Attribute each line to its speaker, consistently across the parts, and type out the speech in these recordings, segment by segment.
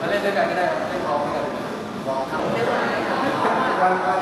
Speaker 1: มาเล่
Speaker 2: น
Speaker 1: ด้วยกันก็ได้
Speaker 2: เล่
Speaker 1: นพร้อมกั
Speaker 2: นลอง
Speaker 1: ทำ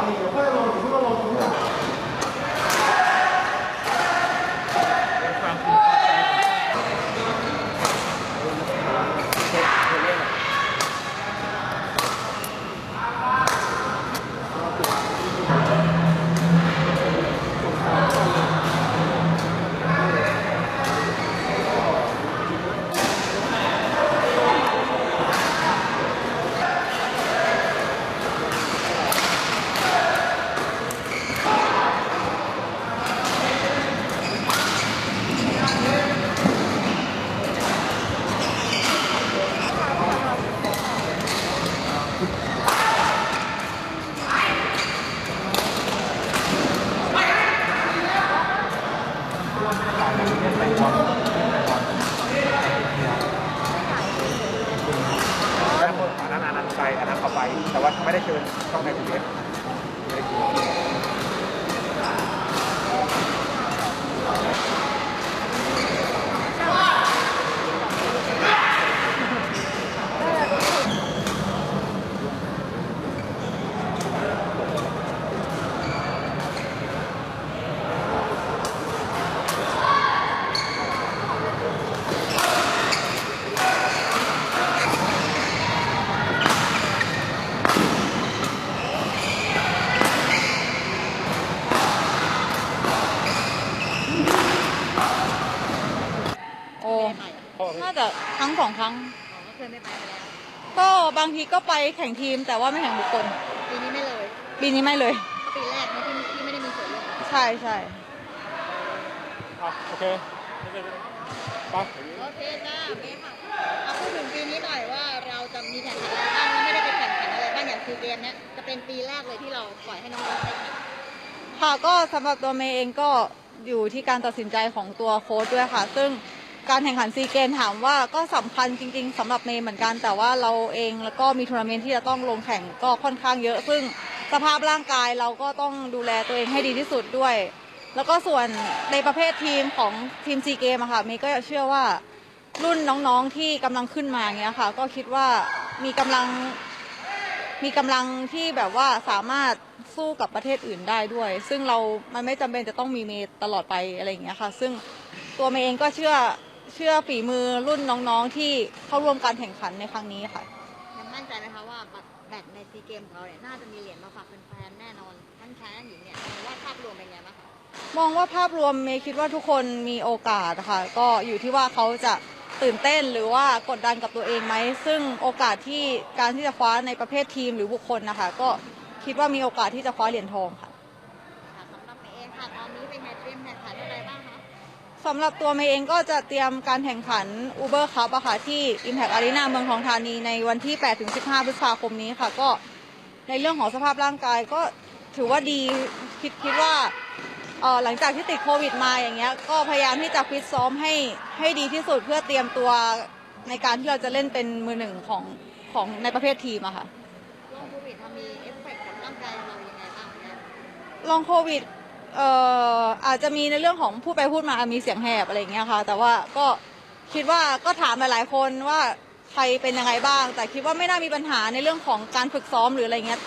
Speaker 3: 大米饭。
Speaker 2: แข่งที
Speaker 1: มแต่
Speaker 4: ว่าไม่แข่งบุคคล
Speaker 1: ปีนี้ไม่เลย
Speaker 4: ปีนี้ไม่เลย
Speaker 1: ก็ปีแรกนะที่ที่ไม่ได้มีส่วนร่วม
Speaker 4: ใช่ใช่
Speaker 5: อะโอเคไม่เป็นไรไป
Speaker 1: โอเคจ้าเบสค่ะเอาพูดถึงปีนี้หน่อยว่าเราจะมีแข่งขันอะไรบ้างแล้วไม่ได้ไปแข่งขันอะไรบ้างอย่างซีเกมเนี้ยจะเป็นปีแรกเลยที่เราปล่อยให้น้องๆได้แข่ง
Speaker 4: ค่ะก็สำหรับตัวเมย์เองก็อยู่ที่การตัดสินใจของตัวโค้ชด้วยค่ะ ซึ่ง การแข่งขันซีเกมถามว่าก็สำคัญจริง ๆสำหรับเมย์เหมือนกัน แต่ว่าเราเองแล้วก็มีทัวร์นาเมนต์ที่จะต้องลงแข่งก็ค่อนข้างเยอะ ซึ่งสภาพร่างกายเราก็ต้องดูแลตัวเองให้ดีที่สุดด้วย แล้วก็ส่วนในประเภททีมของทีมซีเกมอะค่ะเมย์ก็เชื่อว่ารุ่นน้องๆที่กำลังขึ้นมาเงี้ยค่ะ ก็คิดว่ามีกำลังมีกำลังที่แบบว่าสามารถสู้กับประเทศอื่นได้ด้วย ซึ่งเรามันไม่จำเป็นจะต้องมีเมย์ตลอดไปอะไรอย่างเงี้ยค่ะ ซึ่งตัวเมย์เองก็เชื่อ เชื่อฝีมือรุ่นน้องๆที่เข้าร่วมการแข่งขันในครั้งนี้ค่ะ
Speaker 1: ยังมั่นใจไหมคะว่าแบตในซีเกมของเราเนี่ยน่าจะมีเหรียญมาฝากแฟนๆแน่นอนทั้งชายทั้งหญิงเนี่ยมองว่าภาพรวมเป็นไงบ้างคะ
Speaker 4: มองว่าภาพรวมเมย์คิดว่าทุกคนมีโอกาสค่ะ ก็อยู่ที่ว่าเขาจะตื่นเต้นหรือว่ากดดันกับตัวเองไหม ซึ่งโอกาสที่การที่จะคว้าในประเภททีมหรือบุคคลนะคะ ก็คิดว่ามีโอกาสที่จะคว้าเหรียญทองค่ะ
Speaker 1: ค่ะสำหรับเมย์เองค่ะตอนนี้เป็นไงเตรียมแข่งขันอะไรบ้างคะ
Speaker 4: สำหรับตัวเมย์เองก็จะเตรียมการแข่งขัน Uber Cup อะค่ะที่ Impact Arena เมืองทองธานีในวันที่ 8-15 พฤษภาคมนี้ค่ะ ก็ในเรื่องของสภาพร่างกายก็ถือว่าดีคิดคิดว่าหลังจากที่ติดโควิดมาอย่างเงี้ยก็พยายามที่จะฟิตซ้อมให้ให้ดีที่สุดเพื่อเตรียมตัวในการที่เราจะเล่นเป็นมือหนึ่งของของในประเภททีมอะค่ะ
Speaker 1: โรคโควิดทำมีเอฟเฟกต์กับร่างกายเรายังไงบ้าง
Speaker 4: ลองโควิด เอ่ออาจจะมีในเรื่องของพูดไปพูดมามีเสียงแหบอะไรอย่างเงี้ยค่ะ แต่ว่าก็คิดว่าก็ถามหลายๆคนว่าใครเป็นยังไงบ้าง แต่คิดว่าไม่น่ามีปัญหาในเรื่องของการฝึกซ้อมหรืออะไรเงี้ย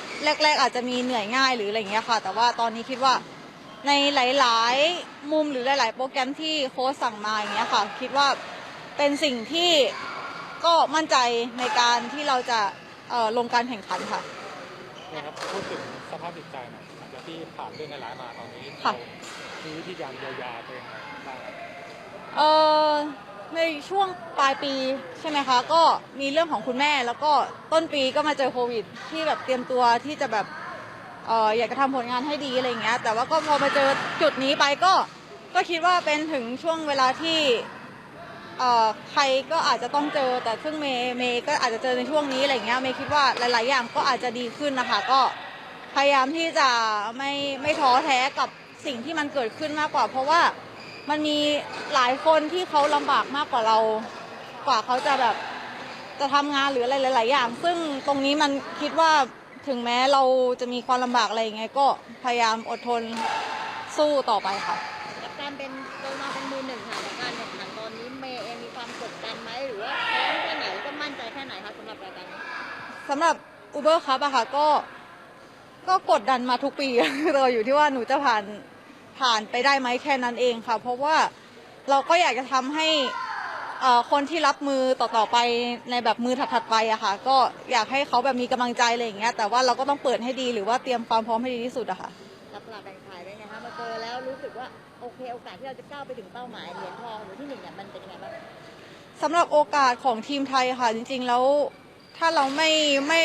Speaker 4: แรก ๆ อาจจะมีเหนื่อยง่ายหรืออะไรเงี้ยค่ะ แต่ว่าตอนนี้คิดว่าในหลายๆ มุมหรือหลาย ๆ โปรแกรมที่โค้ชสั่งมาอย่างเงี้ยค่ะ คิดว่าเป็นสิ่งที่ก็มั่นใจในการที่เราจะเอ่อลงการแข่งขันค่ะ
Speaker 5: นะครับพูดถึงสภาพจิตใจหน่อย ที่ผ่านเรื่องร้ายๆมาตอนนี้
Speaker 4: ค่ะ
Speaker 5: เรามีวิธีการเยียวยาตัวเองไงบ้าง
Speaker 4: เอ่อในช่วงปลายปีใช่ไหมคะ ก็มีเรื่องของคุณแม่แล้วก็ต้นปีก็มาเจอโควิด ที่แบบเตรียมตัวที่จะแบบเอ่ออยากจะทำผลงานให้ดีอะไรอย่างเงี้ย แต่ว่าก็พอมาเจอจุดนี้ไปก็ก็คิดว่าเป็นถึงช่วงเวลาที่เอ่อใครก็อาจจะต้องเจอ แต่ซึ่งเมย์เมย์ก็อาจจะเจอในช่วงนี้อะไรอย่างเงี้ยเมย์คิดว่าหลาย ๆ อย่างก็อาจจะดีขึ้นนะคะ ก็ พยายามที่จะไม่ไม่ท้อแท้กับสิ่งที่มันเกิดขึ้นมากกว่า เพราะว่ามันมีหลายคนที่เขาลำบากมากกว่าเรา กว่าเขาจะแบบจะทำงานหรืออะไรหลาย ๆ อย่าง ซึ่งตรงนี้มันคิดว่าถึงแม้เราจะมีความลำบากอะไรยังไงก็พยายามอดทนสู้ต่อไปค่ะ
Speaker 1: กับการเป็นเรามาเป็นมือหนึ่งค่ะในการแข่งขันตอนนี้เมย์เองมีความกดดันไหมหรือว่าพร้อมแค่ไหนแล้วก็มั่นใจแค่ไหนคะสำหรับรายการนี้
Speaker 4: สำหรับ Uber ครับอะค่ะก็ ก็กดดันมาทุกปี เราอยู่ที่ว่าหนูจะผ่านผ่านไปได้ไหมแค่นั้นเองค่ะ เพราะว่าเราก็อยากจะทำให้เอ่อคนที่รับมือต่อๆไปในแบบมือถัดๆไปอะค่ะ ก็อยากให้เขาแบบมีกำลังใจอะไรอย่างเงี้ยแต่ว่าเราก็ต้องเปิดให้ดีหรือว่าเตรียมความพร้อมให้ดีที่สุดอะค่ะ
Speaker 1: รับตลาดแบ่งขายเป็นไงคะมาเจอแล้วรู้สึกว่าโอเคโอกาสที่เราจะก้าวไปถึงเป้าหมายเหรียญทองหรือที่หนึ่งเนี่ยมันเป็นยังไงบ้าง
Speaker 4: สำหรับโอกาสของทีมไทยค่ะจริง ๆ แล้วถ้าเราไม่ไม่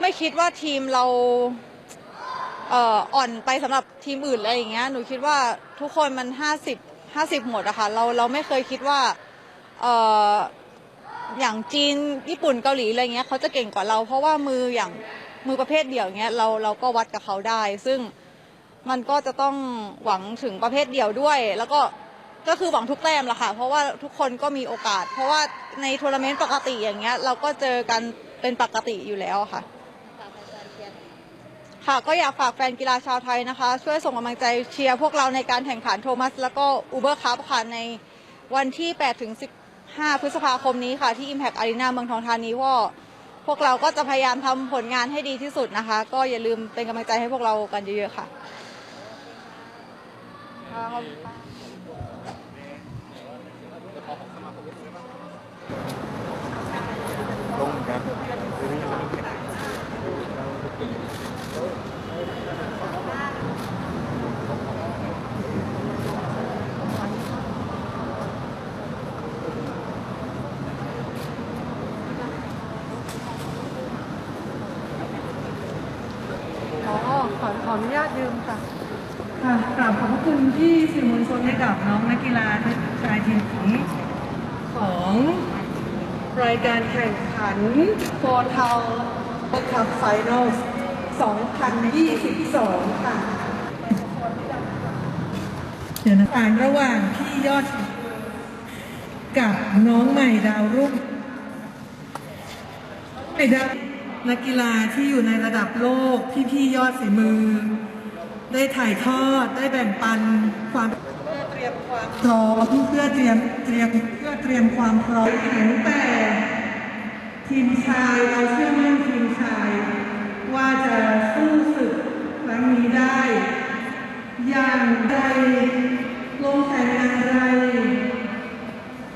Speaker 4: ไม่คิดว่าทีมเราเอ่อนไปสำหรับทีมอื่นอะไรอย่างเงี้ยหนูคิดว่าทุกคนมันห้าสิบห้าสิบหมดอะค่ะเราเราไม่เคยคิดว่าเอ่ออย่างจีนญี่ปุ่นเกาหลีอะไรเงี้ยเขาจะเก่งกว่าเรา เพราะว่ามืออย่างมือประเภทเดียวเงี้ยเราเราก็วัดกับเขาได้ ซึ่งมันก็จะต้องหวังถึงประเภทเดียวด้วย แล้วก็ก็คือหวังทุกแต้มแหละค่ะ เพราะว่าทุกคนก็มีโอกาส เพราะว่าในทัวร์นาเมนต์ปกติอย่างเงี้ยเราก็เจอกันเป็นปกติอยู่แล้วค่ะ
Speaker 1: ฝากแฟนๆเชียร์
Speaker 4: ค่ะก็อยากฝากแฟนกีฬาชาวไทยนะคะ ช่วยส่งกำลังใจเชียร์พวกเราในการแข่งขันโทมัส แล้วก็อูเบอร์คัพค่ะในวันที่ 8 ถึง 15 พฤษภาคมนี้ค่ะ ที่ Impact Arena เมืองทองธานีว่าพวกเราก็จะพยายามทำผลงานให้ดีที่สุดนะคะ ก็อย่าลืมเป็นกำลังใจให้พวกเรากันเยอะๆค่ะค่ะขอบคุณค่ะ
Speaker 5: ลงกัน
Speaker 1: ค
Speaker 6: ขออนุญาตยืมค่ะ
Speaker 7: ค่ะกราบขอบพระคุณที่สื่อมวลชนให้กับน้องนักกีฬาชายทีมหญิงของรายการแข่งขันโฟร์เทาคัพไฟนอล2022 ค่ะเดี๋ยวนะการระหว่างพี่ยอดกับน้องใหม่ดาวรุ่งใหม่ดาว นักกีฬาที่อยู่ในระดับโลกพี่ๆยอดฝีมือ ได้ถ่ายทอดได้แบ่งปันความเพื่อเตรียมความพร้อมเพื่อเตรียมเตรียมเพื่อเตรียมความพร้อมตั้งแต่ทีมชายเราเชื่อมั่นทีมชาย ว่าจะสู้ศึกครั้งนี้ได้ อย่างไรลงแข่งอย่างไร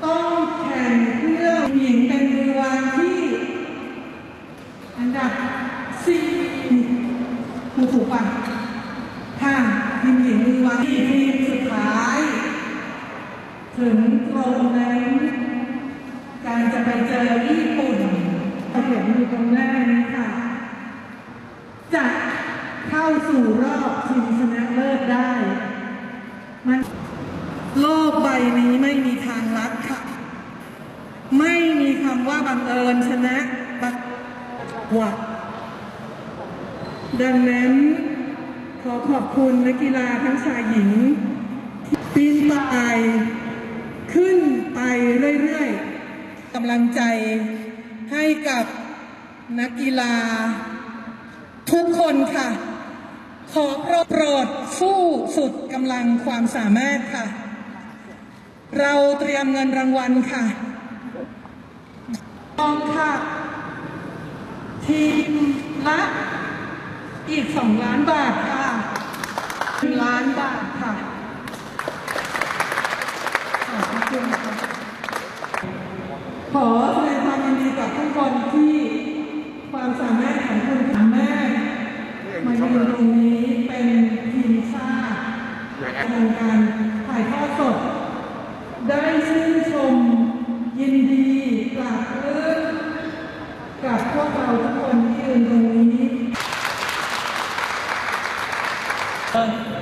Speaker 7: ต้องแข่งเพื่อหญิงเป็นมือวางที่ อันดับสี่ถูกถูกป่ะค่ะทีมหญิงมือวาง ทีทีมสุดท้าย ถึงตรงนั้นการจะไปเจอญี่ปุ่นเราเห็นอยู่ตรงหน้านี้ค่ะ จะเข้าสู่รอบชิงชนะเลิศได้ มันโลกใบนี้ไม่มีทางลัดค่ะ ไม่มีคำว่าบังเอิญชนะบังหวัดดังนั้น อขอบคุณนักกีฬาทั้งชายหญิงปีนป่ายขึ้นไปเรื่อยๆกำลังใจให้กับนักกีฬา ทุกคนค่ะ ขอโปรดสู้สุดกำลังความสามารถค่ะ เราเตรียมเงินรางวัลค่ะทองค่ะ ทีมละอีกสองล้านบาทค่ะ ล้านบาทค่ะ ขอบคุณค่ะขอแสดงความยินดีกับทุกคนที่ความสามารถของคุณสามารถมายืนตรงนี้เป็นทีมชาติทางการถ่ายทอดสดชื่นชมยินดีปราบปลื้มกับพวกเราทุกคนที่ยืนตรงนี้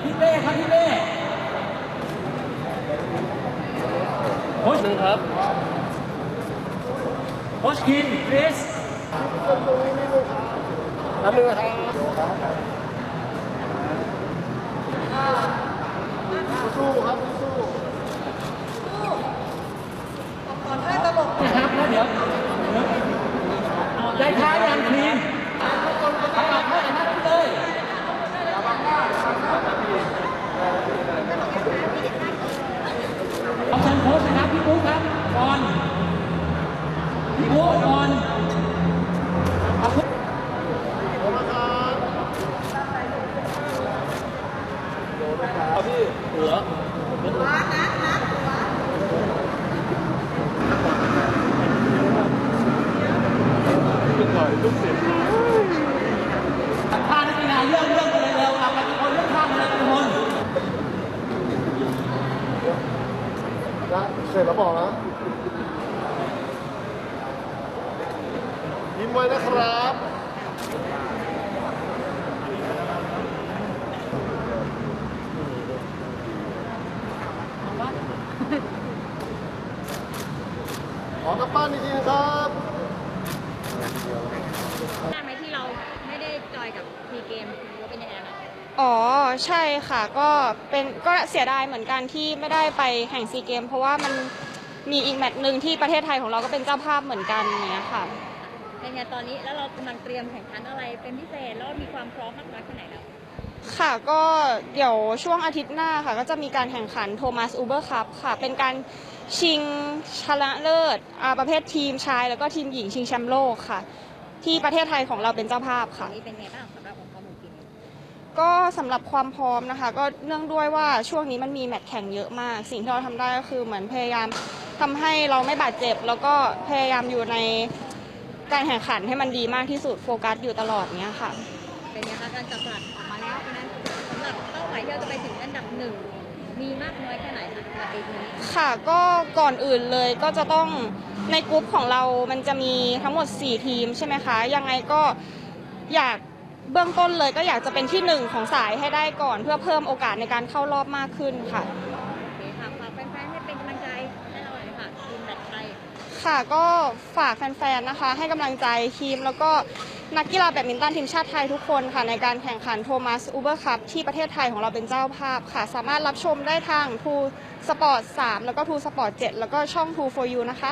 Speaker 5: พี่เป้ครับพี่เป้โค้ชหนึ่งครับ โค้ชคินคริสรับเลยครับสู้ครับสู้นะครับแล้วเดี๋ยวได้ท้ายยังทีมเอาหลักให้นะพี่เต้ย เอาเชิญโค้ชนะครับพี่ปุ๊กครับบอลพี่ปุ๊กบอลเอาปุ๊กเอาพี่เหลือท่านักกีฬาเรื่องเรื่องไปเลยเร็วเอาไปคนเรื่องข้างเลยทุกคน
Speaker 8: เสร็จแล้วบอกนะยิ้มไว้นะครับขอกำปั้นอีกทีนะครับ
Speaker 1: ทราบไหมที่เราไม่ได้จอยกับทีเกม
Speaker 9: อ๋อใช่ค่ะก็เป็นก็เสียดายเหมือนกันที่ไม่ได้ไปแข่งซีเกม เพราะว่ามันมีอีกแมตช์หนึ่งที่ประเทศไทยของเราก็เป็นเจ้าภาพเหมือนกันอย่างเนี้ยค่ะ
Speaker 1: เป็นไงตอนนี้แล้วเรากำลังเตรียมแข่งขันอะไรเป็นพิเศษแล้วมีความพร้อมมากน้อยแค่ไหนแล้ว
Speaker 9: ค่ะก็เดี๋ยวช่วงอาทิตย์หน้าค่ะ ก็จะมีการแข่งขันโทมัสอูเบอร์คัพค่ะ เป็นการชิงชนะเลิศอ่าประเภททีมชาย แล้วก็ทีมหญิงชิงแชมป์โลกค่ะ ที่ประเทศไทยของเราเป็นเจ้าภาพค่ะ
Speaker 1: นี้เป็นไงบ้าง
Speaker 9: ก็สำหรับความพร้อมนะคะ ก็เนื่องด้วยว่าช่วงนี้มันมีแมตช์แข่งเยอะมาก สิ่งที่เราทำได้ก็คือเหมือนพยายามทำให้เราไม่บาดเจ็บ แล้วก็พยายามอยู่ในการแข่งขันให้มันดีมากที่สุดโฟกัสอยู่ตลอดเนี้ยค่ะ
Speaker 1: เป็นไงคะการจับสลัดออกมาแล้วเพราะฉะนั้นสำหรับเป้าหมายที่เราจะไปถึงอันดับหนึ่งมีมากน้อยแค่ไหนคะสำหรับปีนี้
Speaker 9: ค่ะก็ก่อนอื่นเลยก็จะต้องในกลุ่มของเรามันจะมีทั้งหมด 4 ทีมใช่ไหมคะ ยังไงก็อยาก เบื้องต้นเลยก็อยากจะเป็นที่หนึ่งของสายให้ได้ก่อน เพื่อเพิ่มโอกาสในการเข้ารอบมากขึ้นค่ะ
Speaker 1: โอเคค่ะฝากแฟนๆให้เป็นกำลังใจให้เราหน่อยค่ะทีมแบดไทย
Speaker 9: ค่ะก็ฝากแฟนๆนะคะ ให้กำลังใจทีมแล้วก็นักกีฬาแบดมินตันทีมชาติไทยทุกคนค่ะ ในการแข่งขันโทมัสอูเบอร์คัพที่ประเทศไทยของเราเป็นเจ้าภาพค่ะ สามารถรับชมได้ทางทูสปอร์ต3แล้วก็ทูสปอร์ต7แล้วก็ช่องทู for you นะคะ